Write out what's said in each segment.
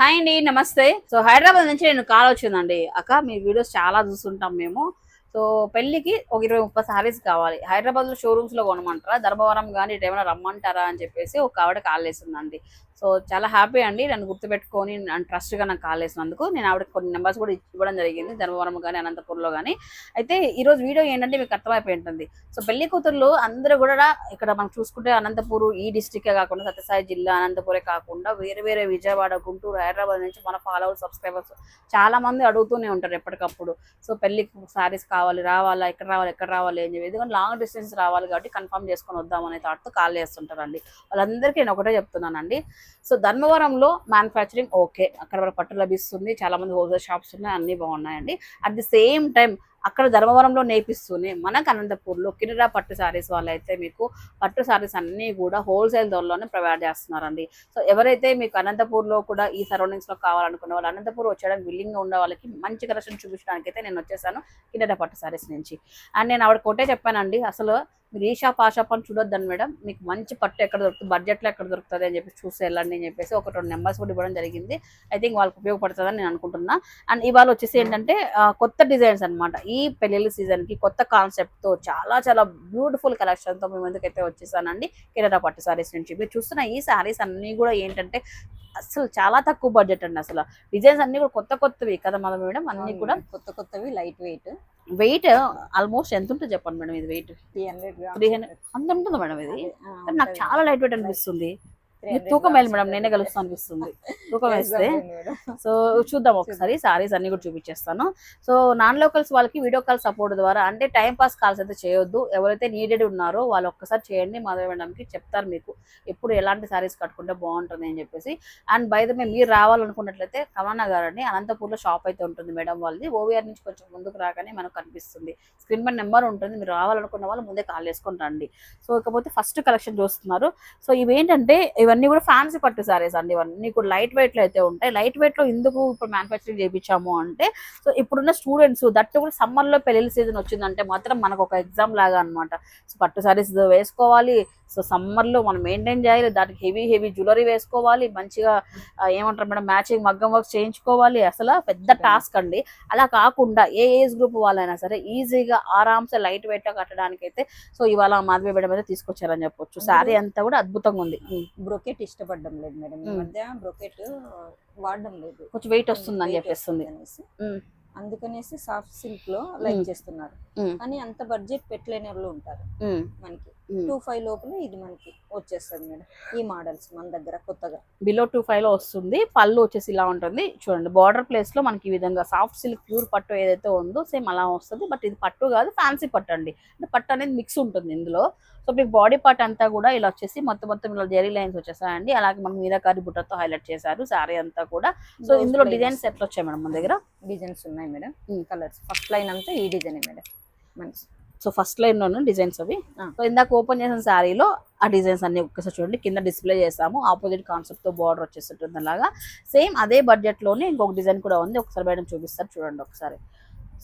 Hi అండి నమస్తే. So Hyderabad నుంచి నేను కాల్ వచ్చిందండి. అక్క మీ వీడియోస్ చాలా చూస్తుంటాం మేము. సో పెళ్ళికి ఒక ఇరవై ముప్పై సారీస్ కావాలి. హైదరాబాద్లో షోరూమ్స్లో కొనమంటారా? ధర్మవరం కానీ ఇటు ఏమైనా రమ్మంటారా అని చెప్పేసి ఒక ఆవిడ కాల్ చేసిందండి. సో చాలా హ్యాపీ అండి నన్ను గుర్తుపెట్టుకొని ట్రస్ట్గా నాకు కాల్ చేసినందుకు. నేను ఆవిడ కొన్ని నెంబర్స్ కూడా ఇవ్వడం జరిగింది ధర్మవరం కానీ అనంతపూర్లో కానీ అయితే ఈరోజు వీడియో ఏంటంటే మీకు అర్థమైపోయి ఉంటుంది. సో పెళ్ళి కూతుర్లు అందరూ కూడా ఇక్కడ మనం చూసుకుంటే అనంతపూర్ ఈ డిస్టికే కాకుండా సత్యసాయి జిల్లా అనంతపురే కాకుండా వేరే వేరే విజయవాడ గుంటూరు హైదరాబాద్ నుంచి మన ఫాలోవర్స్ సబ్స్క్రైబర్స్ చాలా మంది అడుగుతూనే ఉంటారు ఎప్పటికప్పుడు. సో పెళ్ళికి సారీస్ కావాలి రావాలా ఎక్కడ రావాలి ఎక్కడ రావాలి అని చెప్పి. ఎందుకంటే లాంగ్ డిస్టెన్స్ రావాలి కాబట్టి కన్ఫర్మ్ చేసుకొని వద్దామనే థాట్తో కాల్ చేస్తుంటారండి. వాళ్ళందరికీ నేను ఒకటే చెప్తున్నానండి. సో ధర్మవరంలో మ్యానుఫ్యాక్చరింగ్ ఓకే అక్కడ పట్టు లభిస్తుంది. చాలా మంది హోల్సేల్ షాప్స్ ఉన్నాయి అన్నీ బాగున్నాయండి. అట్ ది సేమ్ టైం అక్కడ ధర్మవరంలో నేపిస్తూనే మనకు అనంతపూర్లో కినరా పట్టు సారీస్ వాళ్ళైతే మీకు పట్టు శారీస్ అన్నీ కూడా హోల్సేల్ ధరలోనే ప్రొవైడ్ చేస్తున్నారండి. సో ఎవరైతే మీకు అనంతపూర్లో కూడా ఈ సరౌండింగ్స్లో కావాలనుకున్న వాళ్ళు అనంతపూర్ వచ్చేయడానికి విల్లింగ్గా ఉన్న వాళ్ళకి మంచి కలెక్షన్ చూపించడానికి అయితే నేను వచ్చేసాను కినరా పట్టు శారీస్ నుంచి. అండ్ నేను ఆవిడ కొట్టే చెప్పానండి అసలు మీరు ఈ షాప్ ఆ షాప్ అని చూడొద్దని మేడం మీకు మంచి పట్టు ఎక్కడ దొరుకుతుంది బడ్జెట్లో ఎక్కడ దొరుకుతుంది అని చెప్పి చూసి వెళ్ళండి అని చెప్పేసి ఒక రెండు నెంబర్స్ కూడా ఇవ్వడం జరిగింది. ఐ థింక్ వాళ్ళకి ఉపయోగపడుతుందని నేను అనుకుంటున్నా. అండ్ ఇవాళ వచ్చేసి ఏంటంటే కొత్త డిజైన్స్ అన్నమాట. ఈ పెళ్ళిళ్ళ సీజన్కి కొత్త కాన్సెప్ట్తో చాలా చాలా బ్యూటిఫుల్ కలెక్షన్తో మీ ముందుకైతే వచ్చేసానండి. కెనడా పట్టు సారీస్ నుంచి. మీరు చూస్తున్న ఈ సారీస్ అన్నీ కూడా ఏంటంటే అసలు చాలా తక్కువ బడ్జెట్ అండి అసలు. డిజైన్స్ అన్ని కూడా కొత్త కొత్తవి కదా మన మేడం? అన్ని కూడా కొత్త కొత్తవి లైట్ వెయిట్ వెయిట్ ఆల్మోస్ట్ ఎంత ఉంటుంది చెప్పండి మేడం ఇది weight three hundred three hundred అంత ఉంటుంది మేడం ఇది? నాకు చాలా లైట్ వెయిట్ అనిపిస్తుంది. తూకం వేయాలి మేడం నేనే కలుస్తాను అనిపిస్తుంది. తూకం వేస్తే. సో చూద్దాం ఒకసారి సారీస్ అన్ని కూడా చూపించేస్తాను. సో నాన్ లోకల్స్ వాళ్ళకి వీడియో కాల్ సపోర్ట్ ద్వారా అంటే టైం పాస్ కాల్స్ అయితే చేయొద్దు. ఎవరైతే నీడెడ్ ఉన్నారో వాళ్ళు ఒక్కసారి చేయండి మాధవ మేడంకి చెప్తారు మీకు. ఎప్పుడు ఎలాంటి సారీస్ కట్టుకుంటే బాగుంటుంది అని చెప్పేసి. అండ్ బై ద మీరు రావాలనుకున్నట్లయితే కమనా గారని అనంతపూర్లో షాప్ అయితే ఉంటుంది మేడం వాళ్ళది. ఓవీఆర్ నుంచి కొంచెం ముందుకు రాగానే మనకు కనిపిస్తుంది. స్క్రీన్ పై నెంబర్ ఉంటుంది మీరు రావాలనుకున్న వాళ్ళు ముందే కాల్ చేసుకొని రండి. సో ఇకపోతే ఫస్ట్ కలెక్షన్ చూస్తున్నారు. సో ఇవేంటంటే ఇవన్నీ కూడా ఫ్యాన్సీ పట్టు సారీస్ అండి ఇవన్నీ కూడా లైట్ వెయిట్లో అయితే ఉంటాయి. లైట్ వెయిట్లో ఎందుకు ఇప్పుడు మ్యానుఫ్యాక్చరింగ్ చేయించాము అంటే సో ఇప్పుడున్న స్టూడెంట్స్ దట్టు కూడా సమ్మర్లో పెళ్ళి సీజన్ వచ్చిందంటే మాత్రం మనకు ఒక ఎగ్జామ్ లాగా అన్నమాట. సో పట్టు సారీస్ వేసుకోవాలి సో సమ్మర్లో మనం మెయింటైన్ చేయాలి దానికి హెవీ హెవీ జ్యువెలరీ వేసుకోవాలి మంచిగా ఏమంటారు మేడం మ్యాచింగ్ మగ్గం వర్క్ చేయించుకోవాలి అసలు పెద్ద టాస్క్ అండి అలా కాకుండా ఏ ఏజ్ గ్రూప్ వాళ్ళైనా సరే ఈజీగా ఆరామ్సే లైట్ వెయిట్గా కట్టడానికి అయితే సో ఇవాళ మాధవి మేడం అయితే తీసుకొచ్చారని చెప్పొచ్చు శారీ అంతా కూడా అద్భుతంగా ఉంది. బ్రొకెట్ ఇష్టపడడం లేదు మేడం ఈ. మధ్య బ్రొకెట్ వాడడం లేదు కొంచెం వెయిట్ వస్తుందని చెప్పేస్తుంది వస్తుంది అనేసి. ఉమ్. అందుకనేసి సాఫ్ట్ సిల్క్లో లైక్. చేస్తున్నారు. కానీ అంత బడ్జెట్ పెట్టలేని వాళ్ళు ఉంటారు. మనకి. టూ ఫైవ్ లోపల ఇది మనకి వచ్చేస్తుంది మేడం. ఈ మోడల్స్ మన దగ్గర కొత్తగా. బిలో టూ ఫైవ్లో వస్తుంది. పళ్ళు వచ్చేసి ఇలా ఉంటుంది. చూడండి బార్డర్ ప్లేస్లో మనకి ఈ విధంగా సాఫ్ట్ సిల్క్ ప్యూర్ పట్టు ఏదైతే ఉందో సేమ్ అలా వస్తుంది. బట్ ఇది పట్టు కాదు ఫ్యాన్సీ పట్టు అండి. అంటే పట్టు అనేది మిక్స్ ఉంటుంది ఇందులో. సో మీకు బాడీ పార్ట్ అంతా కూడా ఇలా వచ్చేసి మొత్తం మొత్తం ఇలా జెరీ లైన్స్ వచ్చేసాయండి అలాగే మన మీదకారి బుట్టతో హైలైట్ చేశారు సారీ అంతా కూడా. సో ఇందులో డిజైన్స్ ఎట్లా వచ్చాయి మేడం మన దగ్గర. డిజైన్స్ ఉన్నాయి మేడం. కలర్స్ ఫస్ట్ లైన్ అంతా ఈ డిజైన్ మేడం. మంచి సో ఫస్ట్ లైన్లోనే డిజైన్స్ అవి. సో ఇందాక ఓపెన్ చేసిన శారీలో ఆ డిజైన్స్ అన్ని ఒక్కసారి చూడండి. కింద డిస్ప్లే చేసాము ఆపోజిట్ కాన్సెప్ట్తో బార్డర్ వచ్చేస్తుంటుంది అలాగా సేమ్ అదే బడ్జెట్లోనే ఇంకొక డిజైన్ కూడా ఉంది. ఒకసారి మేడం చూపిస్తారు. చూడండి ఒకసారి.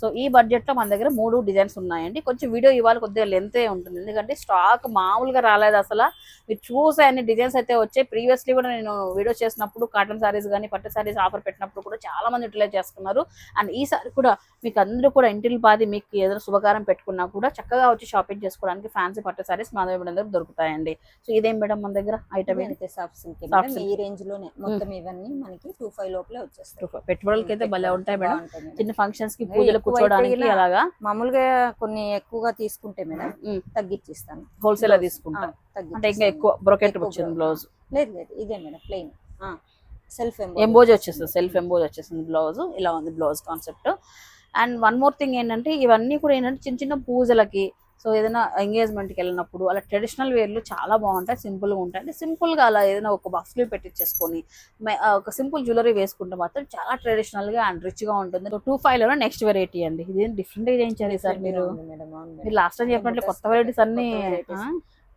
సో ఈ బడ్జెట్లో మన దగ్గర మూడు డిజైన్స్ ఉన్నాయండి. కొంచెం వీడియో ఇవాళ కొద్దిగా లెంతే ఉంటుంది. ఎందుకంటే స్టాక్ మామూలుగా రాలేదు అసలు. మీరు చూసే అన్ని డిజైన్స్ అయితే వచ్చాయి ప్రీవియస్లీ కూడా నేను వీడియో చేసినప్పుడు కాటన్ సారీస్ కానీ పట్టు సారీస్ ఆఫర్ పెట్టినప్పుడు కూడా చాలా మంది యూటిలైజ్ చేసుకున్నారు. అండ్ ఈసారి కూడా మీకు అందరూ కూడా ఇంటిల్ పాది మీకు ఏదైనా శుభకారం పెట్టుకున్నా కూడా చక్కగా వచ్చి షాపింగ్ చేసుకోవడానికి ఫ్యాన్సీ పట్టు సారీస్ మా దగ్గర దగ్గర దొరుకుతాయండి. సో ఇదేం మేడం మన దగ్గర? Item soft silk silk. ఈ రేంజ్లోనే. మొత్తం ఇవన్నీ మనకి టూ ఫైవ్ లోపలే వచ్చేస్తాయి. పెట్టుబడులకి అయితే భలే ఉంటాయి మేడం. చిన్న ఫంక్షన్స్కి పూజలు కూర్చోడానికి అలాగా మామూలుగా కొన్ని ఎక్కువగా తీసుకుంటే మేడం. తగ్గించిస్తాను wholesale Blouse. తీసుకుంటా ఆ, తగ్గించిస్తాను. అంటే ఇంకా ఎక్కువ బ్రొకెట్ వచ్చింది. బ్లౌజ్ లేదు లేదు ఇదే మేడం ప్లెయిన్ సెల్ఫ్ ఎంబోజ్ వచ్చేస్తుంది సెల్ఫ్ ఎంబోజ్ వచ్చేసింది బ్లౌజ్ ఇలా ఉంది blouse concept and one more thing ఏంటంటే ఇవన్నీ కూడా ఏంటంటే చిన్న చిన్న పూజలకి సో ఏదైనా ఎంగేజ్మెంట్కి వెళ్ళినప్పుడు అలా ట్రెడిషనల్ వేర్లు చాలా బాగుంటాయి సింపుల్గా ఉంటాయి. అంటే సింపుల్గా అలా ఏదైనా ఒక బఫ్లీ పెట్టించేసుకొని ఒక సింపుల్ జ్యువెలరీ వేసుకుంటే మాత్రం చాలా ట్రెడిషనల్గా అండ్ రిచ్గా ఉంటుంది. సో టూ ఫైవ్లో నెక్స్ట్ వెరైటీ అండి. ఇది డిఫరెంట్గా చేయించారు సార్ మీరు? మీరు. లాస్ట్ టైం చెప్పినట్లు కొత్త వెరైటీస్ అన్ని?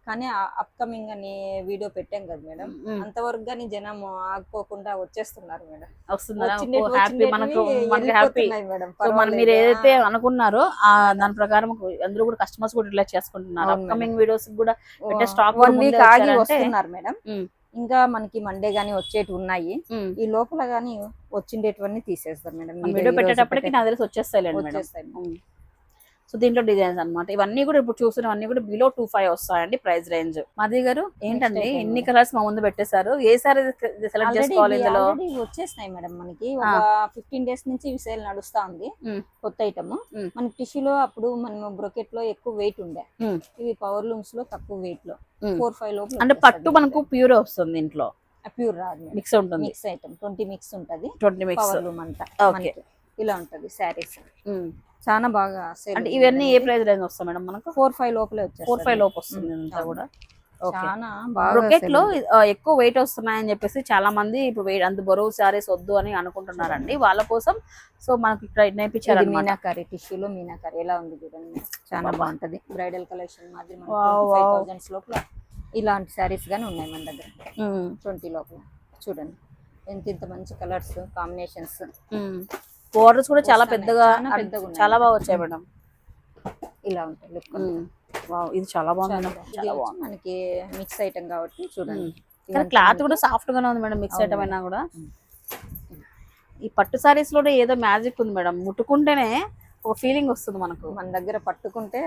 కానీ అప్కమింగ్ అని వీడియో పెట్టాం కదా మేడం. అంతవరకు కానీ జనం ఆగిపోకుండా వచ్చేస్తున్నారు మేడం. మనం మీరు. ఏదైతే అనుకున్నారో దాని ప్రకారం అందరూ కూడా కస్టమర్స్ కూడా రిలేట్ చేసుకుంటున్నారు. అప్కమింగ్ వీడియోస్ కూడా పెట్టే వన్ వీక్ ముందే ఆగి వస్తున్నారు మేడం. ఇంకా మనకి మండే గానీ వచ్చేటి ఉన్నాయి. ఈ లోపల గానీ వచ్చిండేటివన్నీ తీసేస్తాం మేడం. వీడియో పెట్టేటప్పటికి వచ్చేస్తాయిలేండి మేడం. వచ్చేస్తాయి. మేడం. సో దీంట్లో డిజైన్స్ అన్నమాట. ఇవన్నీ కూడా ఇప్పుడు చూసినవన్నీ కూడా బిలో టూ ఫైవ్ వస్తాయండి ప్రైస్ రేంజ్ మాది గారు ఏంటండి. ఎన్ని కలర్స్ మా ముందు పెట్టేశారు? ఏ సారీ సెలెక్ట్ చేసుకోవాలి ఇందులో? వచ్చేసినాయి మేడం మనకి. ఒక ఫిఫ్టీన్ డేస్ నుంచి ఇవి సేల్ నడుస్తా ఉంది. కొత్త ఐటమ్. మనకి టిష్యూలో అప్పుడు మనం బ్రొకెట్లో ఎక్కువ వెయిట్ ఉండే. ఇవి పవర్ లూమ్స్లో తక్కువ వెయిట్లో. ఫోర్ ఫైవ్ లోపల అంటే పట్టు మనకు ప్యూర్ వస్తుంది ఇంట్లో. ప్యూర్ రాదు మిక్స్ ఉంటుంది. మిక్స్ ఐటమ్ ట్వంటీ మిక్స్ ఉంటది. ట్వంటీ మిక్స్ పవర్ లూమ్ అంతా ఇలా ఉంటది శారీస్ చాలా బాగా అంటే ఇవన్నీ ఏ ప్రైస్ రేంజ్ వస్తాయి మేడం మనకు? ఫోర్ ఫైవ్ లోపలే వచ్చేస్తుంది ఫోర్ ఫైవ్ లోపు వస్తుంది. అంతా. కూడా. చాలా బాగా బ్రొకెట్లో ఎక్కువ వెయిట్ వస్తున్నాయని చెప్పేసి చాలా మంది ఇప్పుడు వెయిట్ అంత బరువు సారీస్ వద్దు అని అనుకుంటున్నారండి. వాళ్ళ కోసం సో మనకి ఇక్కడ నేర్పించారు మీనాకరీ టిష్యూలో మీనాకరీ. ఎలా ఉంది చూడండి. చాలా. బాగుంటది. బ్రైడల్ కలెక్షన్ మాదిరి. థౌజండ్స్ లోపల ఇలాంటి శారీస్ గానీ ఉన్నాయి మన దగ్గర. ట్వంటీ లోపల. చూడండి. ఎంత ఇంత మంచి కలర్స్ కాంబినేషన్స్ బోర్డర్స్ కూడా చాలా. పెద్దగా చాలా బాగా వచ్చాయి మేడం. ఇలా ఉంటాయి లుక్ ఇది చాలా బాగుంది. చాలా మనకి మిక్స్ ఐటమ్ కాబట్టి చూడండి. కానీ క్లాత్ కూడా సాఫ్ట్ గానే ఉంది మేడం మిక్స్ ఐటమ్ అయినా కూడా. ఈ పట్టు సారీస్లో ఏదో మ్యాజిక్ ఉంది మేడం. ముట్టుకుంటేనే ఒక ఫీలింగ్ వస్తుంది మనకు. మన దగ్గర పట్టుకుంటే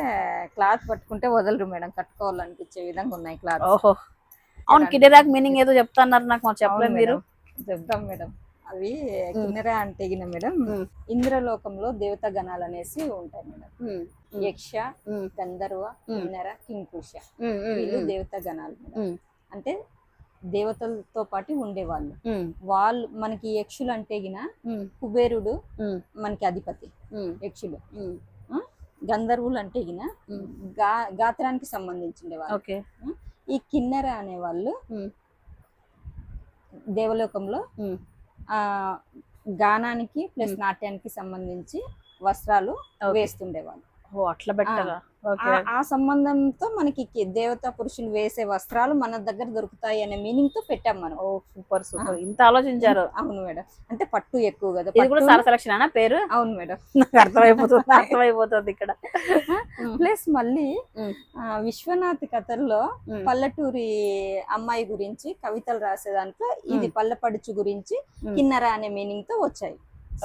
క్లాత్ పట్టుకుంటే వదలరు మేడం. కట్టుకోవాలనిపించే విధంగా ఉన్నాయి క్లాత్ ఓహో. అవును కిడెరాక్ మీనింగ్ ఏదో చెప్తున్నారు నాకు చెప్పలేదు మీరు. చెప్తాం మేడం. అవి కిన్నెర అంటే గిన మేడం. ఇంద్రలోకంలో దేవతా గణాలు అనేసి ఉంటాయి మేడం. యక్ష. గంధర్వ. కిన్నెర కింకుష. వీళ్ళు దేవతా గణాలు. అంటే దేవతలతో పాటు ఉండేవాళ్ళు. వాళ్ళు మనకి యక్షులు అంటే గిన. కుబేరుడు. మనకి అధిపతి. యక్షులు? గంధర్వులు అంటే గిన. గా గాత్రానికి సంబంధించిండే వాళ్ళు ఓకే ఈ కిన్నెర అనే వాళ్ళు మ్మ్. దేవలోకంలో గానానికి ప్లస్ నాట్యానికి సంబంధించి వస్త్రాలు. వేస్తుండేవాళ్ళు ఓ అట్లా ఆ- సంబంధంతో మనకి దేవతా పురుషులు వేసే వస్త్రాలు మన దగ్గర దొరుకుతాయి అనే మీనింగ్తో పెట్టాం మనం. Oh super super. ఇంత ఆలోచించారు. అవును మేడం. అంటే పట్టు ఎక్కువ కదా ఇది కూడా పట్టు- సార్ సెలక్షన్ అనా పేరు? అవును మేడం. నాకు అర్థమైపోతుంది అర్థమైపోతుంది ఇక్కడ. ప్లస్ మళ్ళీ విశ్వనాథ్ కథల్లో. పల్లెటూరి అమ్మాయి గురించి కవితలు రాసే దాంట్లో ఇది పల్లెపడుచు గురించి. కిన్నెర అనే మీనింగ్తో వచ్చాయి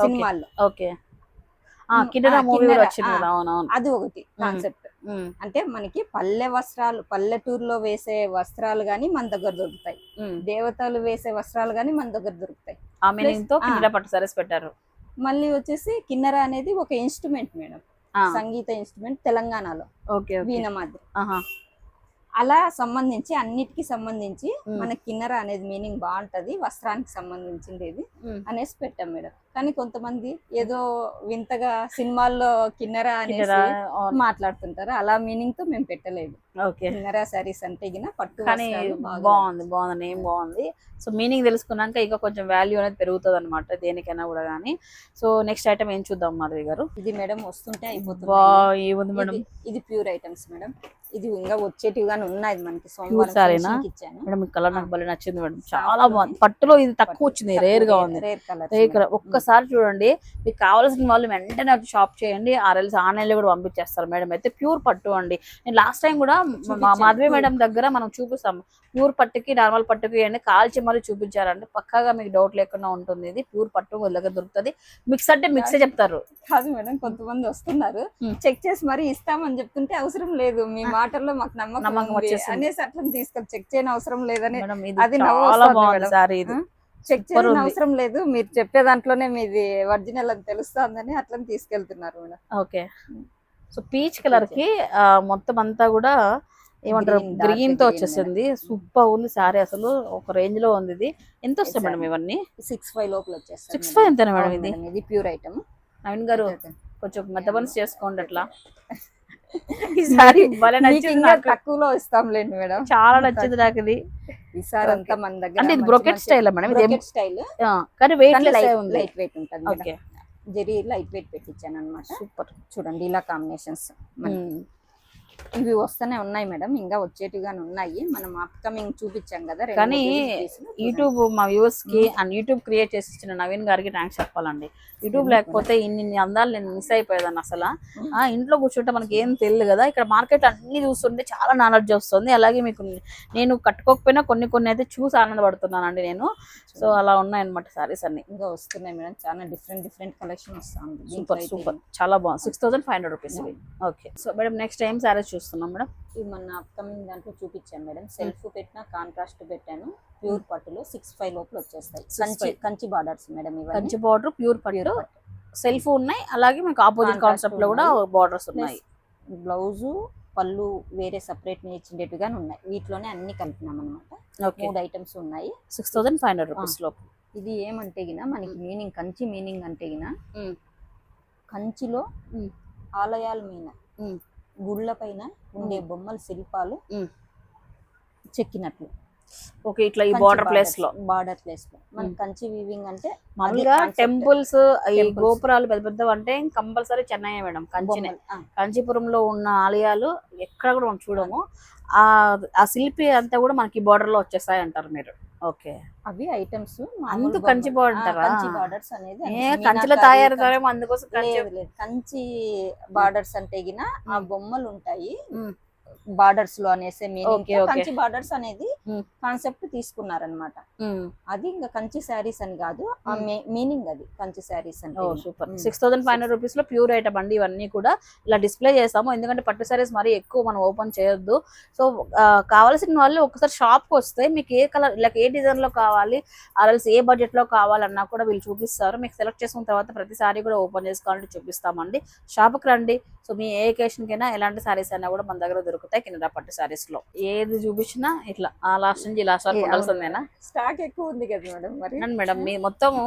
సినిమాల్లో. ఓకే. కిన్నెర మూవీ అవునవును అది ఒకటి కాన్సెప్ట్. అంటే మనకి పల్లె వస్త్రాలు పల్లెటూరులో వేసే వస్త్రాలు గానీ మన దగ్గర దొరుకుతాయి. దేవతలు వేసే వస్త్రాలు గానీ మన దగ్గర దొరుకుతాయి. కిన్నెర పట్టు సారీస్ పెట్టారు మళ్ళీ వచ్చేసి కిన్నెర అనేది ఒక ఇన్స్ట్రుమెంట్ మేడం సంగీత ఇన్స్ట్రుమెంట్ తెలంగాణలో వీణ మాదిరి. అలా సంబంధించి అన్నిటికి సంబంధించి. మన కిన్నెర అనేది మీనింగ్ బాగుంటది వస్త్రానికి సంబంధించింది మ్మ్. అనేసి పెట్టాం మేడం కానీ కొంతమంది ఏదో వింతగా సినిమాల్లో కిన్నెర అనేసి అవును. మాట్లాడుతుంటారు. అలా మీనింగ్తో మేము పెట్టలేదు. ఓకే. కిన్నెర సారీస్ అంటే గిన పట్టు కానీ బాగుంది బాగుంది నేమ్ బాగుంది. సో మీనింగ్ తెలుసుకున్నాక ఇంకా కొంచెం వాల్యూ అనేది పెరుగుతుంది అనమాట దేనికైనా కూడా కానీ సో నెక్స్ట్ ఐటమ్ ఏం చూద్దాం మాధవి గారు? ఇది మేడం వస్తుంటే అయిపోతుంది. ఏముంది మేడం? ఇది- ప్యూర్ ఐటమ్స్ మేడం. ఇది ఇంకా వచ్చేటివి కానీ ఉన్నాయి మనకి సోమవారం ఇచ్చాను. మేడం ఈ కలర్ నాకు భలే నచ్చింది మేడం. చాలా బాగుంది. పట్టులో ఇది తక్కువ వచ్చింది రేర్గా ఉంది. రేర్ కలర్ రేర్ కలర్ ఒక్కసారి చూడండి. మీకు కావాల్సిన వాళ్ళు వెంటనే షాప్ చేయండి. ఆర్ఎల్స్ ఆన్లైన్లో కూడా పంపించేస్తారు మేడం. అయితే ప్యూర్ పట్టు అండి. నేను లాస్ట్ టైం కూడా మా మాధవి. మేడం దగ్గర మనం చూపిస్తాం. ప్యూర్ పట్టుకి నార్మల్ పట్టుకి అండి. కాల్చి మరీ చూపించారండి. పక్కాగా మీకు డౌట్ లేకుండా ఉంటుంది ఇది. ప్యూర్ పట్టు వాళ్ళ దగ్గర దొరుకుతుంది. మిక్స్ అంటే మిక్సే చెప్తారు. కాదు మేడం కొంతమంది వస్తున్నారు. చెక్ చేసి మరి ఇస్తామని చెప్తుంటే అవసరం లేదు. మీ మాటల్లో మాకు నమ్మకం. అనేసి అట్లా తీసుకొని చెక్ చేయని అవసరం లేదని అది చాలా బాగుంది. సారీ ఇది? చెక్ ఉంది. అవసరం లేదు. మీరు చెప్పే దాంట్లోనే మీది ఒరిజినల్ అని తెలుస్తుందని అట్లా తీసుకెళ్తున్నారు మేడం. ఓకే సో పీచ్ కలర్కి మొత్తం అంతా కూడా ఏమంటారు గ్రీన్తో వచ్చేసింది. సూపర్ ఉంది సారీ అసలు. ఒక రేంజ్లో ఉంది ఇది. ఎంత వస్తాయి మేడం. ఇవన్నీ? సిక్స్ ఫైవ్ లోపల వచ్చేస్తుంది సిక్స్ ఫైవ్ ఎంతేనా మేడం ఇది? ఇది ప్యూర్ ఐటమ్ నవీన్ గారు కొంచెం పని చేసుకోండి అట్లా. ఈసారి తక్కువలో ఇస్తాంలేండి మేడం. చాలా నచ్చింది నాకు ఇది ఈసారి అంతా మన దగ్గర అంటే ఇది బ్రొకెట్ స్టైల్ మేడం? ఇది స్టైల్. కానీ వెయిట్ లైట్ వెయిట్ ఉంటుంది. ఓకే. జరీ లైట్ వెయిట్ పెట్టించాను అనమాట సూపర్. చూడండి ఇలా కాంబినేషన్స్. ఇవి వస్తూనే ఉన్నాయి మేడం ఇంకా వచ్చేటిగానే ఉన్నాయి. మనం అప్కమింగ్ చూపించాం కదా కానీ. యూట్యూబ్ మా వ్యూవర్స్కి అండ్ యూట్యూబ్ క్రియేట్ చేసి ఇచ్చిన నవీన్ గారికి థ్యాంక్స్ చెప్పాలండి. యూట్యూబ్ లేకపోతే ఇన్ని అందాలు నేను మిస్ అయిపోయేదాన్ని అసలు. ఆ ఇంట్లో కూర్చుంటే మనకి ఏం తెలియదు కదా ఇక్కడ మార్కెట్ అన్ని చూస్తుంటే చాలా నాలెడ్జ్ వస్తుంది. అలాగే మీకు నేను కట్టుకోకపోయినా కొన్ని కొన్ని అయితే చూసి ఆనందపడుతున్నానండి నేను. సో అలా ఉన్నాయన్నమాట సారీస్ అన్ని. ఇంకా వస్తున్నాయి మేడం చాలా డిఫరెంట్ డిఫరెంట్ కలెక్షన్ వస్తుంది. సూపర్ సూపర్ చాలా బాగుంది. Six thousand five hundred rupees okay so madam next time saris చూస్తున్నాం మేడం. ఇవి మన అప్కమింగ్ దాంట్లో చూపించాను మేడం. సెల్ఫ్ పెట్టిన కాంట్రాస్ట్ పెట్టాను. ప్యూర్ పట్టులో సిక్స్ ఫైవ్ లోపల వచ్చేస్తాయి. కంచి. కంచి బార్డర్స్ మేడం ఇవన్నీ. కంచి బార్డర్ ప్యూర్ పట్టు. సెల్ఫ్ ఉన్నాయి. అలాగే మీకు ఆపోజిట్ కాన్సెప్ట్లో కూడా బార్డర్స్ ఉన్నాయి. బ్లౌజు పళ్ళు వేరే సపరేట్ ఇచ్చిండేట్టుగానే ఉన్నాయి. వీటిలోనే అన్ని కలిపినాం అనమాట మూడు ఐటమ్స్ ఉన్నాయి. Six thousand five hundred rupees లోపు. ఇది ఏమంటే గిన మనకి మీనింగ్ కంచి మీనింగ్ అంటే గిన Mm. కంచిలో. ఆలయాల మీద Mm. గుళ్ళ పైన ఉండే బొమ్మల శిల్పాలు. చెక్కినట్లు. ఓకే ఇట్లా ఈ బార్డర్ ప్లేస్లో. బార్డర్ ప్లేస్లో. మన. కంచి వీవింగ్ అంటే మామూలుగా. టెంపుల్స్ ఈ. గోపురాలు పెద్ద పెద్ద అంటే కంపల్సరీ చెన్నై మేడం కంచినే. కాంచీపురంలో ఉన్న ఆలయాలు ఎక్కడ కూడా మనం చూడము. ఆ ఆ శిల్పి అంతా కూడా మనకి బార్డర్లో వచ్చేస్తాయి అంటారు మీరు. ఓకే అవి ఐటమ్స్ అందుకు కంచి అంటారా? కంచి బార్డర్స్ అనేది కంచిలో తయారుతారేమో అందుకోసం కంచి బార్డర్స్ అంటే గిన ఆ బొమ్మలు ఉంటాయి. బార్డర్స్లో అనేసే మీనింగ్. కంచి బార్డర్స్ అనేది. కాన్సెప్ట్ తీసుకున్నారనమాట. అది ఇంకా కంచి శారీస్ అని కాదు ఆ మీనింగ్ అది కంచి శారీస్ గిన. Super. Six thousand five hundred రూపీస్లో ప్యూర్ ఐటమ్ అండి ఇవన్నీ కూడా ఇలా డిస్ప్లే చేస్తాము ఎందుకంటే పట్టు సారీస్ మరీ ఎక్కువ మనం ఓపెన్ చేయొద్దు సో కావాల్సిన వాళ్ళు ఒకసారి షాప్కి వస్తే మీకు ఏ కలర్ ఇలా ఏ డిజైన్లో కావాలి ఆర్ఎల్స్ ఏ బడ్జెట్లో కావాలన్నా కూడా వీళ్ళు చూపిస్తారు మీకు సెలెక్ట్ చేసుకున్న తర్వాత ప్రతి సారీ కూడా ఓపెన్ చేసుకోవాలంటే చూపిస్తామండి షాప్కి రండి సో మీ ఏ కైనా ఎలాంటి సారీస్ అయినా కూడా మన దగ్గర దొరుకుతాయి కింద పట్టు సారీస్లో ఏది చూపించినా ఇట్లా ఆ లాస్ట్ నుంచి లాస్ట్ వరకు. ఉండాల్సిందేనా? స్టాక్ ఎక్కువ ఉంది కదా మేడం మరి. మేడం. మీ మొత్తము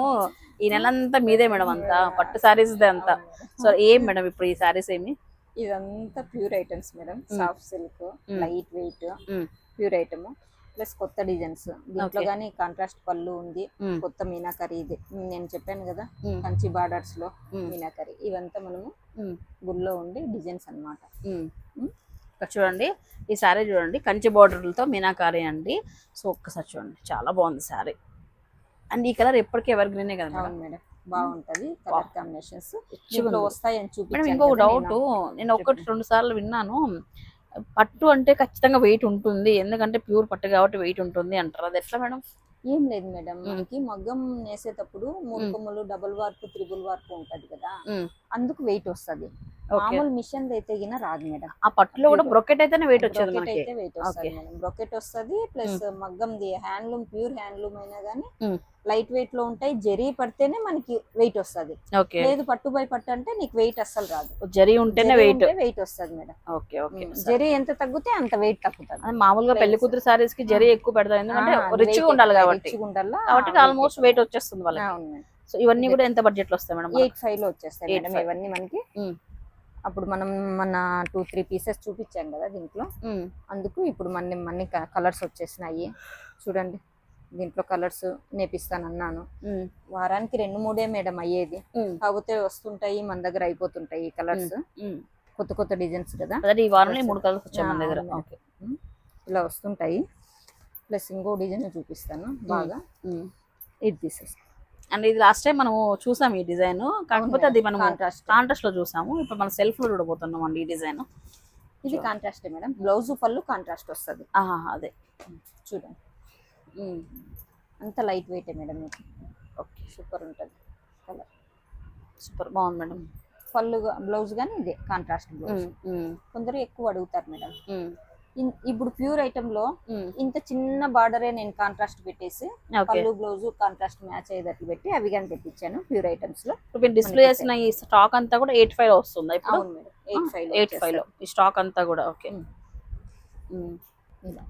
ఈ నెల అంతా. మీదే మేడం. అంతా పట్టు సారీస్ అంతా. సో ఏం మేడం ఇప్పుడు ఈ సారీస్ ఏమి? ఇదంతా pure items madam. Soft silk. Light weight. Pure item plus కొత్త డిజైన్స్. దీంట్లో. కానీ కాంట్రాస్ట్ పళ్ళు ఉంది. కొత్త మీనాకరి ఇది. నేను చెప్పాను కదా. కంచి బార్డర్స్లో. మీనాకరి. ఇవంతా మనము. గుళ్ళో ఉండి డిజైన్స్. ఇక్కడ చూడండి. ఈ శారీ చూడండి. కంచి బార్డర్లతో మీనాకారి అండి. సో ఒక్కసారి చూడండి. చాలా బాగుంది శారీ అండ్ ఈ కలర్ ఎప్పటికీ ఎవర్ గ్రీనే కదా మేడం? మేడం. బాగుంటది. Colour combinations. వస్తాయని ఇంకొక కదా డౌట్. నేను. ఒకటి రెండు సార్లు విన్నాను. పట్టు అంటే ఖచ్చితంగా వెయిట్ ఉంటుంది ఎందుకంటే ప్యూర్ పట్టు కాబట్టి వెయిట్ ఉంటుంది అంటారు అది ఎట్లా మేడం ఏం లేదు మేడం. మనకి మగ్గం నేసేటప్పుడు మూడు. కొమ్ములు డబుల్ వార్పు త్రిబుల్ వార్పు ఉంటది కదా. అందుకు వెయిట్ వస్తది. మామూలు మిషన్ అయితే గిన రాదు మేడం. ఆ పట్టులో కూడా బ్రొకెట్ అయితేనే వెయిట్ వచ్చేది బ్రొకెట్ అయితే వెయిట్ వస్తుంది. మేడం. బ్రొకెట్ వస్తది ప్లస్ మగ్గంది హ్యాండ్లూమ్ ప్యూర్ హ్యాండ్లూమ్ అయినా గానీ Mm. లైట్ వెయిట్లో ఉంటాయి. జరీ పడితేనే మనకి వెయిట్ వస్తది. లేదు పట్టు బై పట్టు అంటే నీకు వెయిట్ అస్సలు రాదు. జరీ ఉంటేనే వెయిట్ వెయిట్ వస్తది మేడం. Okay okay. జరీ ఎంత తగ్గితే అంత వెయిట్ తగ్గుతుంది. మామూలుగా పెళ్ళి కూతురు సారీస్కి జరీ ఎక్కువ పెడతారు. ఎందుకంటే రిచ్ ఉండాలి కాబట్టి. కాబట్టి ఆల్మోస్ట్ వెయిట్ వచ్చేస్తుంది వాళ్ళకి. సో ఇవన్నీ కూడా ఎంత బడ్జెట్లో వస్తాయి మేడం ఎయిట్ ఫైవ్లో వచ్చేస్తాయి మేడం. ఇవన్నీ మనకి. అప్పుడు మనం మన టూ త్రీ పీసెస్ చూపించాం కదా దీంట్లో. అందుకు ఇప్పుడు మన మన కలర్స్ వచ్చేసినాయి. చూడండి దీంట్లో కలర్స్ నేపిస్తాను అన్నాను వారానికి రెండు మూడే మేడం అయ్యేది. కాకపోతే వస్తుంటాయి మన దగ్గర అయిపోతుంటాయి ఈ కలర్స్ కొత్త కొత్త డిజైన్స్ కదా. ఈ వారంలో మూడు కలర్స్ వచ్చాయి మన దగ్గర. ఇలా వస్తుంటాయి. ప్లస్ ఇంకో డిజైన్ చూపిస్తాను బాగా. ఇది తీసేస్తాను అండ్ ఇది లాస్ట్ టైం మనం చూసాం ఈ డిజైన్. కాకపోతే అది మనం కాంట్రాస్ట్లో చూసాము. ఇప్పుడు మనం సెల్ఫ్లో చూడబోతున్నాం అండి ఈ డిజైన్. ఇది కాంట్రాస్ట్ మేడం. బ్లౌజ్ పళ్ళు కాంట్రాస్ట్ వస్తుంది. అదే. చూడండి. అంత లైట్ వెయిట్ మేడం మీకు ఓకే. సూపర్ ఉంటుంది. కలర్ సూపర్ బాగుంది మేడం. పళ్ళు బ్లౌజ్ కానీ ఇదే కాంట్రాస్ట్ బ్లౌజ్ కొందరు ఎక్కువ అడుగుతారు మేడం. ఇప్పుడు ప్యూర్ ఐటమ్లో ఇంత చిన్న బార్డరే నేను కాంట్రాస్ట్ పెట్టేసి పళ్ళు బ్లౌజ్ కాంట్రాస్ట్ మ్యాచ్ అయ్యేటట్లు పెట్టి అవి కానీ తెప్పించాను ప్యూర్ ఐటమ్స్లో ఇప్పుడు డిస్ప్లే చేసిన ఈ స్టాక్ అంతా కూడా ఎయిట్ ఫైవ్ వస్తుంది ఇప్పుడు? అవును మేడం ఎయిట్ ఫైవ్ ఎయిట్ ఫైవ్లో. ఈ స్టాక్ అంతా కూడా ఓకే.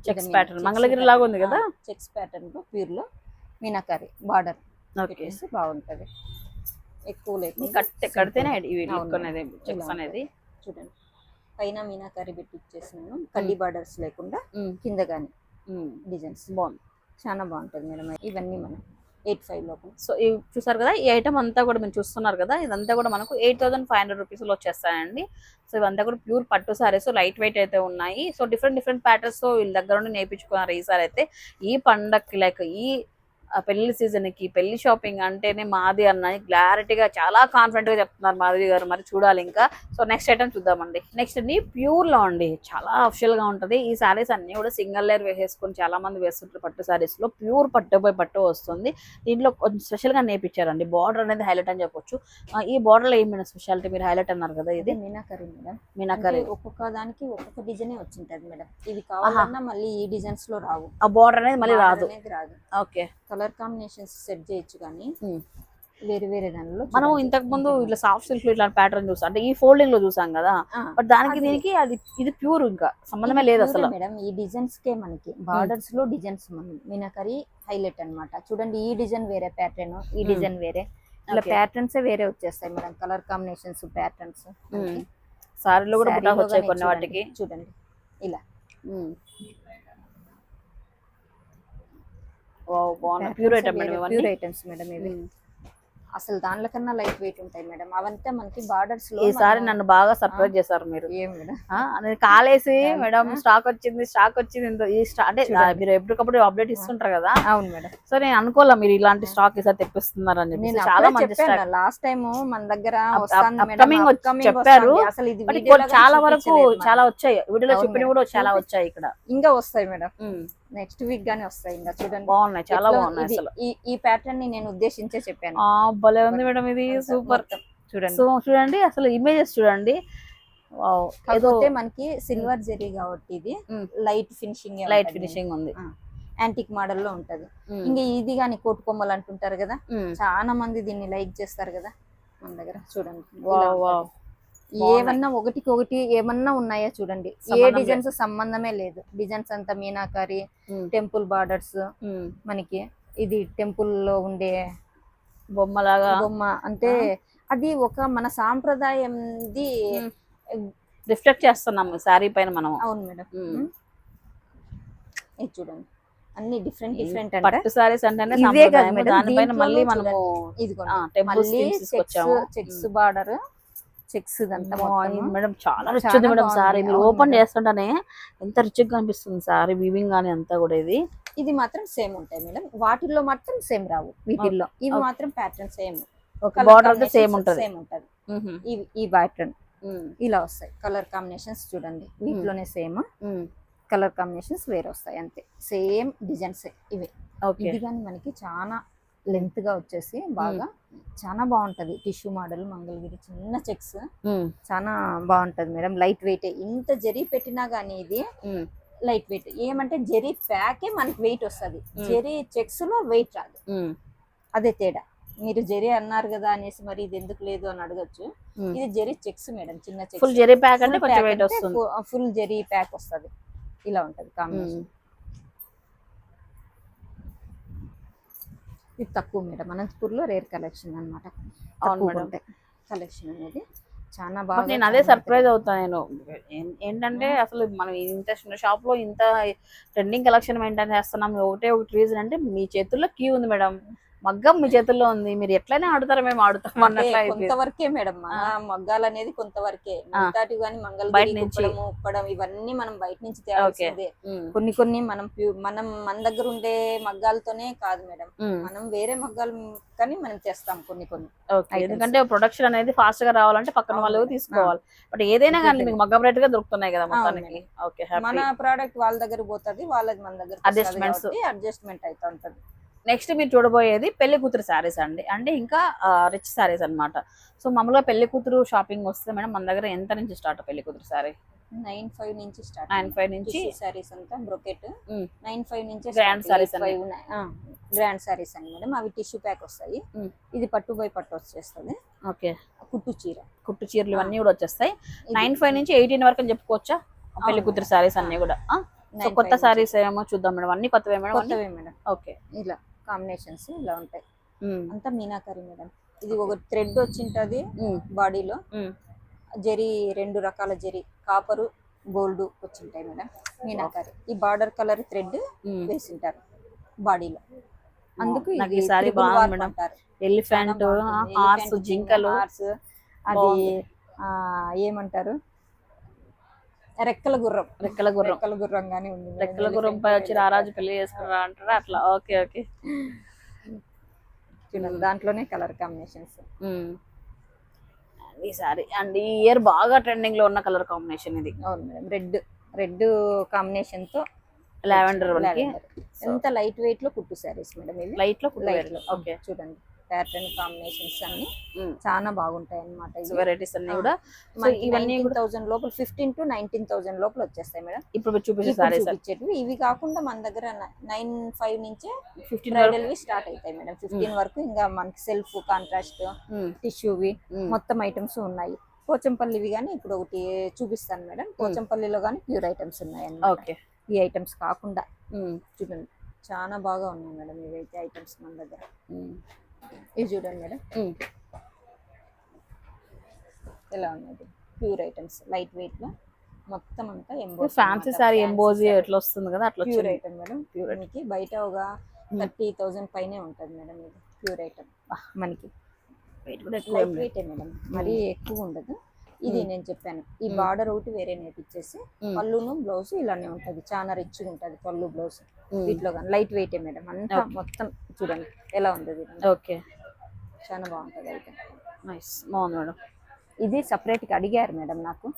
చెక్స్ ప్యాటర్న్ మంగళగిరి లాగా ఉంది కదా? చెక్స్ ప్యాటర్న్లో ప్యూర్లో మీనాకారి బార్డర్ పెట్టేసి బాగుంటది. ఎక్కువ కట్టే కడితేనే ఇవి చెక్స్ అనేది. చూడండి. పైన మీనాకారి పెట్టి ఇచ్చేసినాను కడ్డీ బార్డర్స్ లేకుండా. కింద కానీ. డిజైన్స్. బాగుంది. చాలా బాగుంటుంది మేడం. ఇవన్నీ మనం ఎయిట్ ఫైవ్ లోపు సో ఇవి చూసారు కదా ఈ ఐటమ్ అంతా కూడా మీరు చూస్తున్నారు కదా ఇదంతా కూడా మనకు ఎయిట్ థౌసండ్ ఫైవ్ హండ్రెడ్ రూపీస్లో వచ్చేస్తాయండి. సో ఇవంతా కూడా ప్యూర్ పట్టు సారీస్ లైట్ వెయిట్ అయితే ఉన్నాయి. సో డిఫరెంట్ డిఫరెంట్ ప్యాటర్న్స్ వీళ్ళ దగ్గర నుండి నేర్పించుకున్నారు ఈసారి అయితే. ఈ పండక్కి లైక్ ఈ పెళ్ళి సీజన్కి పెళ్ళి షాపింగ్ అంటేనే మాది అన్నది క్లారిటీగా చాలా కాన్ఫిడెంట్గా చెప్తున్నారు మాధవి గారు. మరి చూడాలి ఇంకా. సో నెక్స్ట్ ఐటమ్ చూద్దామండి. నెక్స్ట్ అండి ప్యూర్లో అండి. చాలా అఫిషియల్గా ఉంటది. ఈ సారీస్ అన్ని కూడా సింగిల్ లేయర్ వేసేసుకొని చాలా మంది వేస్తుంటారు పట్టు సారీస్లో. ప్యూర్ పట్టు బై పట్టు వస్తుంది. దీంట్లో కొంచెం స్పెషల్గా నేర్పించారండి. బార్డర్ అనేది హైలైట్ అని చెప్పొచ్చు. ఈ బార్డర్లో ఏమైనా స్పెషాలిటీ మీరు హైలైట్ అన్నారు కదా ఇది? ఇది మీనాకరీ మేడం మీనాకరీ ఒక్కొక్క దానికి ఒక్కొక్క డిజైన్ వచ్చింటది మేడం ఇవి కావాలన్నా మళ్ళీ ఈ డిజైన్స్లో రావు. ఆ బార్డర్ అనేది మళ్ళీ రాదు. రాదు. ఓకే కలర్ కాంబినేషన్స్ సెట్ చేయొచ్చు కానీ Hmm. వేరే వేరే దానిలో మనం. ఇంతకు ముందు ఇట్లా సాఫ్ట్ సిల్క్లో ఇట్లాంటి ప్యాటర్న్ చూసాం. అంటే ఈ ఫోల్డింగ్లో చూసాం కదా. బట్ దానికి దీనికి అది ఇది ప్యూర్ ఇంకా. సంబంధమే లేదు అసలు. మేడం ఈ డిజైన్స్ కే మనకి. బార్డర్స్లో డిజైన్స్ మీనాకరి హైలైట్ అన్నమాట. చూడండి ఈ డిజైన్ వేరే ప్యాటర్న్ ఈ Hmm. డిజైన్ వేరే. ఇలా Okay. ప్యాటర్న్స్ వేరే వచ్చేస్తాయి మేడం కలర్ కాంబినేషన్స్ ప్యాటర్న్స్ సారీలో కూడా వచ్చాయి కొన్ని వాటికి. చూడండి. ఇలా. బాగున్నాయి pure item madam pure items madam ఇవి. అసలు దానిలో కన్నా లైట్ వెయిట్ ఉంటాయి మేడం. అవంతా మనకి బార్డర్స్లో ఈసారి నన్ను బాగా సర్ప్రైజ్ చేశారు మీరు. నేను కాలేసి. మేడం స్టాక్ వచ్చింది స్టాక్ వచ్చింది. ఈ అంటే. మీరు ఎప్పటికప్పుడు అప్డేట్ ఇస్తుంటారు కదా. అవును మేడం. సో నేను అనుకోలే మీరు ఇలాంటి స్టాక్ ఈసారి తెప్పిస్తున్నారు అని చెప్పి చాలా మంచి చెప్పాను లాస్ట్ టైం మన దగ్గర చెప్పారు. అసలు ఇది చాలా వరకు. చాలా వచ్చాయి. వీడియోలో చెప్పినవి మేడం. కూడా చాలా వచ్చాయి ఇక్కడ. ఇంకా వస్తాయి మేడం. నెక్స్ట్ వీక్ గానీ వస్తాయి ఇంకా చూడండి. బాగున్నాయి చాలా బాగున్నాయి అసలు. ఈ ఈ ప్యాటర్న్ని నేను ఉద్దేశించే చెప్పాను. ఆ భలే ఉంది మేడం ఇది సూపర్. చూడండి. సో చూడండి అసలు ఇమేజెస్ చూడండి. కాకపోతే మనకి సిల్వర్ జెరీ కాబట్టి ఇది. లైట్ ఫినిషింగ్ లైట్ ఫినిషింగ్ ఉంది. యాంటిక్ మోడల్లో ఉంటది. ఇంకా ఇది గాని కోటు కొమ్మలు అంటుంటారు కదా. చాలా మంది దీన్ని లైక్ చేస్తారు కదా మన దగ్గర. చూడండి ఏమన్నా ఒకటికి ఒకటి ఏమన్నా ఉన్నాయా చూడండి. ఏ డిజైన్స్ సంబంధమే లేదు. డిజైన్స్ అంతా మీనాకారి. Temple borders. మనకి ఇది టెంపుల్లో ఉండే బొమ్మలాగా. బొమ్మ. అంటే అది ఒక మన సాంప్రదాయంది రిఫ్లెక్ట్ చేస్తున్నాం శారీ పైన మనం. అవును మేడం. ఇది చూడండి. అన్ని డిఫరెంట్ డిఫరెంట్ అంటే పట్టు సారీస్ సంప్రదాయం. కాదు మేడం, దానిపైన మళ్ళీ మనము temples మళ్ళీ. చెక్స్ బార్డర్ చెక్స్ ఇదంతా మేడం చాలా రిచ్ ఉంది మేడం. సారీ మీరు ఓపెన్. చేస్తుంటేనే ఎంత రిచ్గా కనిపిస్తుంది సారీ వీవింగ్ గానీ అంతా కూడా ఇది. ఇది మాత్రం సేమ్ ఉంటాయి మేడం. వాటిల్లో మాత్రం సేమ్ రావు. వీటిల్లో. ఇవి. మాత్రం ప్యాటర్న్ సేమ్ బార్డర్ సేమ్ ఉంటది సేమ్ ఉంటది. ఇవి ఈ ప్యాటర్న్. ఇలా వస్తాయి. కలర్ కాంబినేషన్స్ చూడండి. వీటిలోనే సేమ్. కలర్ కాంబినేషన్స్ వేరే వస్తాయి అంతే. సేమ్ డిజైన్స్ ఇవి. ఓకే. ఇది కానీ మనకి చాలా లెంత్గా వచ్చేసి బాగా చాలా బాగుంటది టిష్యూ మోడల్ మంగళగిరి చిన్న చెక్స్. చాలా బాగుంటది మేడం. Light weight. ఇంత జరీ పెట్టినా గానీ ఇది. Light weight. ఏమంటే జరీ ప్యాకే మనకి వెయిట్ వస్తది. జరీ చెక్స్లో వెయిట్ రాదు. అదే తేడా. మీరు జరీ అన్నారు కదా అనేసి మరి ఇది ఎందుకు లేదు అని అడగచ్చు. ఇది జరీ చెక్స్ మేడం చిన్న చెక్స్. ఫుల్ జెరీ ప్యాక్ అంటే కొంచెం వెయిట్ వస్తుంది. ఫుల్ జరీ ప్యాక్ వస్తది. ఇలా ఉంటది కాంబినేషన్. ఇది తక్కువ మేడం. అనంతపూర్లో రేర్ కలెక్షన్ అనమాట అవును మేడం. కలెక్షన్ అనేది చాలా బాగా నేను అదే సర్ప్రైజ్ అవుతాను నేను. ఏంటంటే అసలు మనం ఇంత చిన్న షాప్లో ఇంత ట్రెండింగ్ కలెక్షన్ మెయింటైన్ చేస్తున్నాం. ఒకటే ఒకటి రీజన్ అంటే మీ చేతుల్లో క్యూ ఉంది మేడం. మగ్గం మీ చేతుల్లో ఉంది మీరు ఎట్లయినా ఆడుతారా మేము ఆడుతాం అన్నట్లు. కొంతవరకే మేడం మగ్గాలు అనేది కొంతవరకే మిగతాటి కానీ బయట మంగళగిరి నుంచి. ఉప్పడం ఇవన్నీ మనం బయట నుంచి తేవాల్సిందే. కొన్ని కొన్ని మనం మనం మన దగ్గర ఉండే మగ్గాలతోనే కాదు మేడం. మనం వేరే మగ్గాలు కానీ మనం తెస్తాం కొన్ని కొన్ని. ఎందుకంటే ప్రొడక్షన్ అనేది ఫాస్ట్గా రావాలంటే పక్కన వాళ్ళు. తీసుకోవాలి బట్ ఏదైనా కానీ. మీకు మగ్గం రేట్గా దొరుకుతున్నాయి కదా అవును మొత్తానికి ఓకే మన ప్రోడక్ట్ వాళ్ళ దగ్గర పోతుంది వాళ్ళది మన దగ్గర. అడ్జస్ట్మెంట్ అయితే ఉంటది నెక్స్ట్ మీరు చూడబోయేది పెళ్ళి కూతురు శారీస్ అండి. అంటే ఇంకా రిచ్ శారీస్ అన్నమాట. సో మామూలుగా పెళ్ళి కూతురు షాపింగ్ వస్తే మేడం మన దగ్గర ఎంత నుంచి స్టార్ట్ పెళ్ళి కూతురు శారీ? నైన్ ఫైవ్ నుంచి స్టార్ట్ నైన్ ఫైవ్ నుంచి? సారీస్ అంతా బ్రొకెట్. నైన్ ఫైవ్ నుంచి Grand sarees అన్ని. గ్రాండ్ సారీస్ అండి మేడం. అవి టిష్యూ ప్యాక్ వస్తాయి. ఇది పట్టు బై పట్టు వచ్చేస్తుంది. ఓకే. కుట్టు చీర. కుట్టు చీరలు ఇవన్నీ కూడా వచ్చేస్తాయి. నైన్ ఫైవ్ నుంచి ఎయిటీన్ వరకు అని చెప్పుకోవచ్చా? పెళ్ళి కూతురు. శారీస్ అన్ని కూడా. సో 9, కొత్త 5 నుంచి. శారీస్ ఏమో చూద్దాం మేడం. అన్ని కొత్తవే మేడం కొత్తవే మేడం. ఓకే. ఇలా. కాంబినేషన్స్ ఇలా ఉంటాయి. అంతా మీనాకరి మేడం. ఇది ఒక థ్రెడ్ వచ్చింటది. బాడీలో. జరీ రెండు రకాల జరీ. కాపరు గోల్డ్ వచ్చింటాయి మేడం. మీనాకరి. ఈ బార్డర్ కలర్ థ్రెడ్. వేసింటారు బాడీలో. అందుకు ఇది సారీ అంటారు. ఎలిఫెంట్. హార్స్ జింకలు. horse, అది ఏమంటారు? రెక్కల గుర్రం. రెక్కల గుర్రం. రెక్కల గుర్రం గానీ ఉంది. రెక్కల గుర్రం పై వచ్చి రారాజు పెళ్ళి చేసుకున్నారా అంటారా? అట్లా. Okay okay. దాంట్లోనే కలర్ కాంబినేషన్స్. ఈ సారీ అండ్ ఈ ఇయర్ బాగా ట్రెండింగ్లో ఉన్న కలర్ కాంబినేషన్ ఇది. అవును మేడం. రెడ్ రెడ్ కాంబినేషన్తో లావెండర్. ఎంత లైట్ వెయిట్లో కుట్టు సారీస్ మేడం ఇవి? లైట్లో లైట్లో. ఓకే. చూడండి. ప్యాటర్న్ కాంబినేషన్స్ అన్ని చాలా బాగుంటాయి అన్నమాట ఇవి. వెరైటీస్ అన్ని కూడా. ఇవన్నీ థౌసండ్ లోపల ఫిఫ్టీన్ టు నైన్టీన్ థౌసండ్ లోపల వచ్చేస్తాయి మేడం. ఇప్పుడు మీరు చూపించే ఇప్పుడు సారీస్ చూపించేటివి. ఇవి కాకుండా మన దగ్గర నైన్ ఫైవ్ నుంచే ఫిఫ్టీన్ బ్రైడల్ వి స్టార్ట్ అవుతాయి మేడం. ఫిఫ్టీన్ వరకు ఇంకా మనకి సెల్ఫ్ కాంట్రాస్ట్ టిష్యూవి మొత్తం ఐటమ్స్ ఉన్నాయి. పోచంపల్లివి కానీ ఇప్పుడు ఒకటి చూపిస్తాను మేడం. పోచంపల్లిలో కానీ ప్యూర్ ఐటమ్స్ ఉన్నాయి అన్నమాట ఓకే. ఈ ఐటమ్స్ కాకుండా. చూడండి. చాలా బాగా ఉన్నాయి మేడం ఇవైతే ఐటమ్స్ మన దగ్గర. ఇవి చూడండి మేడం. ఎలా ఉన్నది? ప్యూర్ ఐటమ్స్ లైట్ వెయిట్లో మొత్తం అంతా ఎంబోస్ ఫ్యాన్సీ సారీ ఎంబోజీ ఎట్లా వస్తుంది కదా అట్లా ప్యూర్ ఐటమ్ మేడం. ప్యూర్ మనకి బయట ఒక థర్టీ థౌసండ్ పైనే ఉంటుంది మేడం ఇది ప్యూర్ ఐటమ్. మనకి. వెయిట్ కూడా ఎక్కువ లైట్ వెయిట్ మేడం. మరీ ఎక్కువ ఉండదు. ఇది నేను చెప్పాను. ఈ బార్డర్ ఒకటి వేరే నేర్పించేసి. పళ్ళును బ్లౌజ్ ఇలానే ఉంటది. చాలా రిచ్గా ఉంటది పళ్ళు బ్లౌజ్. వీటిలో కానీ. Light weight madam. అంతా మొత్తం చూడండి. ఎలా ఉంది ఓకే చాలా బాగుంటది ఐటమ్ నైస్ బాగుంది మేడం. ఇది separate గా అడిగారు మేడం నాకు.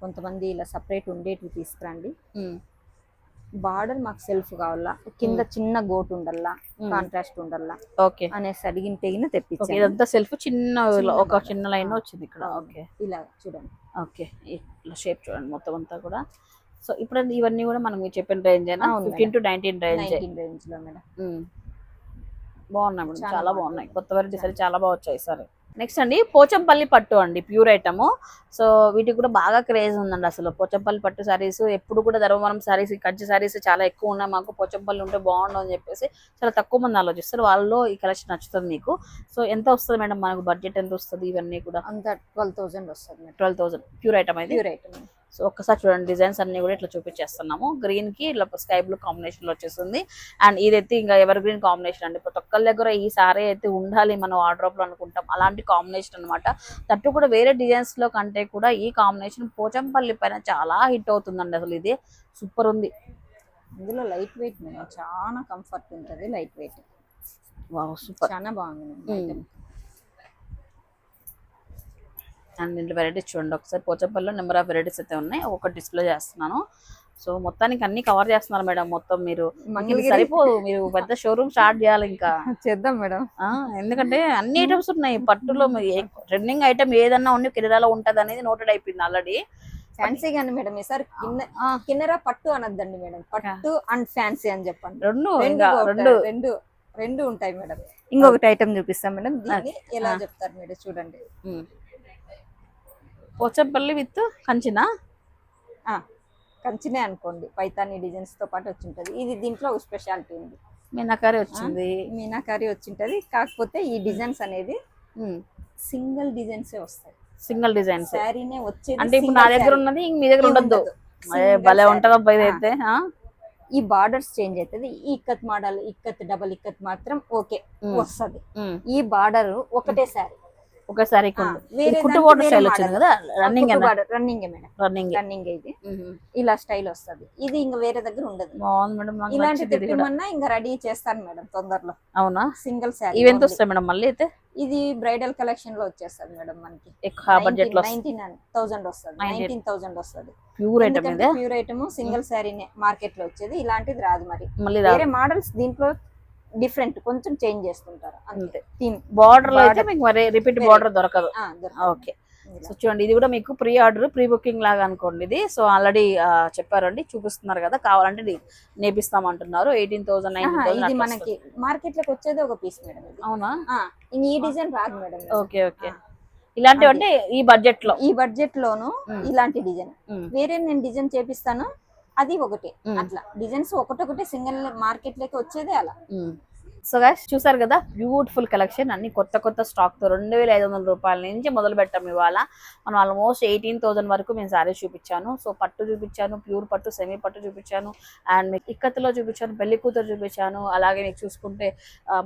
కొంతమంది ఇలా సపరేట్ ఉండేటివి తీసుకురండి. బార్డర్ మాకు సెల్ఫ్ కావాలా? కింద చిన్న గోటు ఉండల్లా కాంట్రాస్ట్ ఉండల్లా ఓకే అనేసి అడిగితే గిన తెప్పించాను. ఇదంతా సెల్ఫ్ చిన్న ఒక చిన్న లైన్ వచ్చింది ఇక్కడ. ఓకే ఇలా చూడండి. ఓకే ఇట్లా షేప్ చూడండి మొత్తం అంతా కూడా. సో ఇప్పుడు ఇవన్నీ కూడా మనం మీరు చెప్పిన రేంజ్ అయినా ఫిఫ్టీన్ టు నైన్టీన్ రేంజ్. రేంజ్లో మేడం. బాగున్నాయి మేడం. చాలా. బాగున్నాయి. కొత్త వెరైటీ సరే చాలా. బాగా వచ్చాయి సరే నెక్స్ట్ అండి పోచంపల్లి పట్టు అండి ప్యూర్ ఐటమ్. సో వీటికి కూడా బాగా క్రేజ్ ఉందండి అసలు. పోచంపల్లి పట్టు సారీస్ ఎప్పుడు కూడా ధర్మవరం సారీస్ కంచి సారీస్ చాలా ఎక్కువ ఉన్నాయి మాకు. పోచంపల్లి ఉంటే బాగుండు అని చెప్పేసి చాలా తక్కువ మంది ఆలోచిస్తారు. వాళ్ళలో ఈ కలెక్షన్ నచ్చుతుంది మీకు. సో ఎంత వస్తుంది మేడం? మనకు బడ్జెట్ ఎంత వస్తుంది? ఇవన్నీ కూడా అంత ట్వెల్వ్ థౌసండ్ వస్తుంది ట్వెల్వ్ థౌసండ్. ప్యూర్ ఐటమ్ అయితే ప్యూర్ ఐటమ్. సో ఒక్కసారి చూడండి డిజైన్స్ అన్ని కూడా ఇట్లా చూపించేస్తున్నాము. గ్రీన్కి ఇట్లా స్కై బ్లూ కాంబినేషన్లో వచ్చేస్తుంది అండ్ ఇదైతే ఇంకా ఎవర్ గ్రీన్ కాంబినేషన్ అండి. ప్రతి ఒక్కరి దగ్గర ఈ సారీ అయితే ఉండాలి మనం ఆర్డర్లో అనుకుంటాం. అలాంటి కాంబినేషన్ అన్నమాట. తట్టు కూడా వేరే డిజైన్స్లో కంటే కూడా ఈ కాంబినేషన్ పోచంపల్లి పైన చాలా హిట్ అవుతుందండి అసలు ఇది. సూపర్ ఉంది. ఇందులో లైట్ వెయిట్ చాలా కంఫర్ట్ ఉంటుంది లైట్ వెయిట్ సూపర్ చాలా బాగుంది. అండ్ దీంట్లో వెరైటీస్ చూడండి. ఒకసారి పోచంపల్లిలో నెంబర్ ఆఫ్ వెరైటీస్ అయితే ఉన్నాయి. ఒక్కొక్కటి డిస్ప్లే చేస్తున్నాను. సో మొత్తానికి అన్ని కవర్ చేస్తున్నారు మేడం. మొత్తం మీరు సరిపోదు. మీరు పెద్ద షోరూమ్ స్టార్ట్ చేయాలి ఇంకా. చేద్దాం మేడం. ఎందుకంటే అన్ని ఐటమ్స్ ఉన్నాయి. పట్టులో ట్రెండింగ్ ఐటమ్ ఏదన్నా ఉండి కిరాలో ఉంటది అనేది నోటెడ్ అయిపోయింది ఆల్రెడీ ఫ్యాన్సీ గాని మేడం ఈసారి కిన్న కిన్నెర పట్టు అనొద్దండి మేడం. పట్టు అండ్ ఫ్యాన్సీ అని చెప్పండి. రెండు రెండు రెండు. రెండు ఉంటాయి మేడం. ఇంకొకటి ఐటమ్ చూపిస్తాం మేడం. ఎలా చెప్తారు మీరు చూడండి. పోచంపల్లి విత్ కంచినా? ఆ, కంచినే అనుకోండి. పైతాని డిజైన్స్తో పాటు వచ్చింటది. ఇది దీంట్లో స్పెషాలిటీ ఉంది. మీనాకారి వచ్చింది. మీనాకారి వచ్చింటది. కాకపోతే ఈ డిజైన్స్ అనేది సింగిల్ డిజైన్స్ వస్తాయి. Single designs. శారీనే వచ్చేది అంటే ఇప్పుడు నా దగ్గర. ఉన్నది ఇంక మీ దగ్గర ఉండదు. భలే. ఉంటది అబ్బా ఇదైతే ఆ? ఈ బార్డర్స్ చేంజ్ అవుతుంది ఈ ఇక్కత్ మోడల్ ఇక్కత్ డబల్ ఇక్కత్ మాత్రం ఓకే. వస్తది. ఈ బార్డర్ ఒకటే సారీ ఒకేసారి కుట్టు బోర్డర్ స్టైల్ వచ్చింది. కదా? Running running madam. Running running ఇది ఇలా స్టైల్ వస్తది. ఇది ఇంకా వేరే దగ్గర ఉండదు. బాగుంది మేడం ఇలాంటి తెప్పిమన్నా ఇంకా రెడీ చేస్తాను మేడం తొందరలో. అవునా? సింగిల్ శారీ ఇవి ఎంత వస్తాయి మేడం మళ్ళీ అయితే? ఇది బ్రైడల్ కలెక్షన్లో వచ్చేస్తుంది మేడం మనకి. ఎక్కువ బడ్జెట్లో నైన్టీన్ థౌసండ్ వస్తుంది. 19 నైన్టీన్ థౌసండ్ వస్తుంది. Pure item pure item single శారీనే మార్కెట్లో వచ్చేది. ఇలాంటిది రాదు మరి. మళ్ళీ వేరే మోడల్స్ దీంట్లో డిఫరెంట్ కొంచెం చేంజ్ చేస్తుంటారు అంతే. థీమ్ బార్డర్లో అయితే. మీకు మరి రిపీట్. బార్డర్ దొరకదు. ఓకే. సో చూడండి ఇది కూడా మీకు ప్రీ ఆర్డర్ ప్రీ బుకింగ్ లాగా అనుకోండి ఇది సో ఆల్రెడీ చెప్పారండి చూపిస్తున్నారు కదా కావాలంటే నేపిస్తామంటున్నారు ఎయిటీన్ థౌసండ్ ఇది మనకి మార్కెట్లోకి వచ్చేది ఒక పీస్ మేడం అవునా ఈ డిజైన్ రాదు మేడం ఓకే ఓకే ఇలాంటివి అంటే ఈ బడ్జెట్లో ఈ బడ్జెట్ లోను. ఇలాంటి డిజైన్. వేరే నేను డిజైన్ చేపిస్తాను అది ఒకటే. అట్లా. డిజైన్స్ ఒకటొకటి సింగిల్ మార్కెట్లోకి వచ్చేదే అలా. సో గాయస్ చూసారు కదా బ్యూటిఫుల్ కలెక్షన్ అన్ని కొత్త కొత్త స్టాక్తో రెండు వేల ఐదు వందల రూపాయల నుంచి మొదలు పెట్టాం ఇవాళ. మనం ఆల్మోస్ట్ ఎయిటీన్ థౌసండ్ వరకు నేను శారీస్ చూపించాను. సో పట్టు చూపించాను ప్యూర్ పట్టు సెమీ పట్టు చూపించాను. అండ్ మీకు ఇక్కత్తులో చూపించాను పెళ్ళి కూతురు చూపించాను. అలాగే మీకు చూసుకుంటే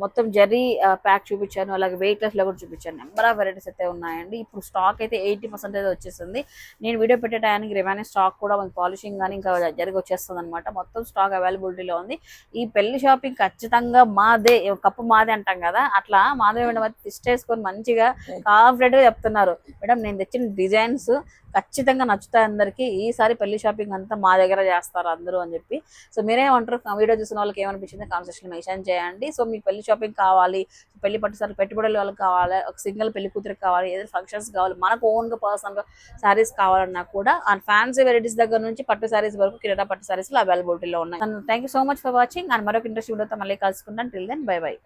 మొత్తం జరీ ప్యాక్ చూపించాను. అలాగే వెయిట్ లెస్లో కూడా చూపించాను. నెంబర్ ఆఫ్ వెరైటీస్ అయితే ఉన్నాయండి. ఇప్పుడు స్టాక్ అయితే ఎయిటీ పర్సెంటేజ్ వచ్చేసింది. నేను వీడియో పెట్టే టైంకి రిమైనింగ్ స్టాక్ కూడా మనకి పాలిషింగ్ కానీ ఇంకా జరిగి వచ్చేస్తుంది అనమాట మొత్తం స్టాక్ అవైలబిలిటీలో ఉంది. ఈ పెళ్ళి షాపింగ్ ఖచ్చితంగా మాదే కప్పు మాదే అంటాం కదా. అట్లా మాధవి మేడం అయితే తిష్టేసుకొని మంచిగా కాన్ఫిడెంట్గా చెప్తున్నారు. మేడం నేను తెచ్చిన డిజైన్స్ ఖచ్చితంగా నచ్చుతాయి అందరికీ. ఈసారి పెళ్ళి షాపింగ్ అంతా మా దగ్గర చేస్తారు అందరూ అని చెప్పి. సో మీరేమంటారు? వీడియో చూసిన వాళ్ళకి ఏమనిపించింది? కాన్సెషన్ మెన్షన్ చేయండి. సో మీకు పెళ్ళి షాపింగ్ కావాలి. పెళ్ళి పట్టుసారి పెట్టుబడులు వాళ్ళకి కావాలి. ఒక సింగిల్ పెళ్ళి కూతురికి కావాలి. ఏదైనా ఫంక్షన్స్ కావాలి. మనకు ఓన్గా పర్సనల్ శారీస్ కావాలన్నా కూడా ఆ ఫ్యాన్సీ వెరైటీస్ దగ్గర నుంచి పట్టు శారీస్ వరకు కిరాణా పట్టు శారీస్ అవైలబిలిటీలో ఉన్నాయి. Thank you so much for watching and మరొక ఇంట్రెస్ట్ వీడియోతో మళ్ళీ కలుసుకుంటాను టిల్ దెన్ బై బై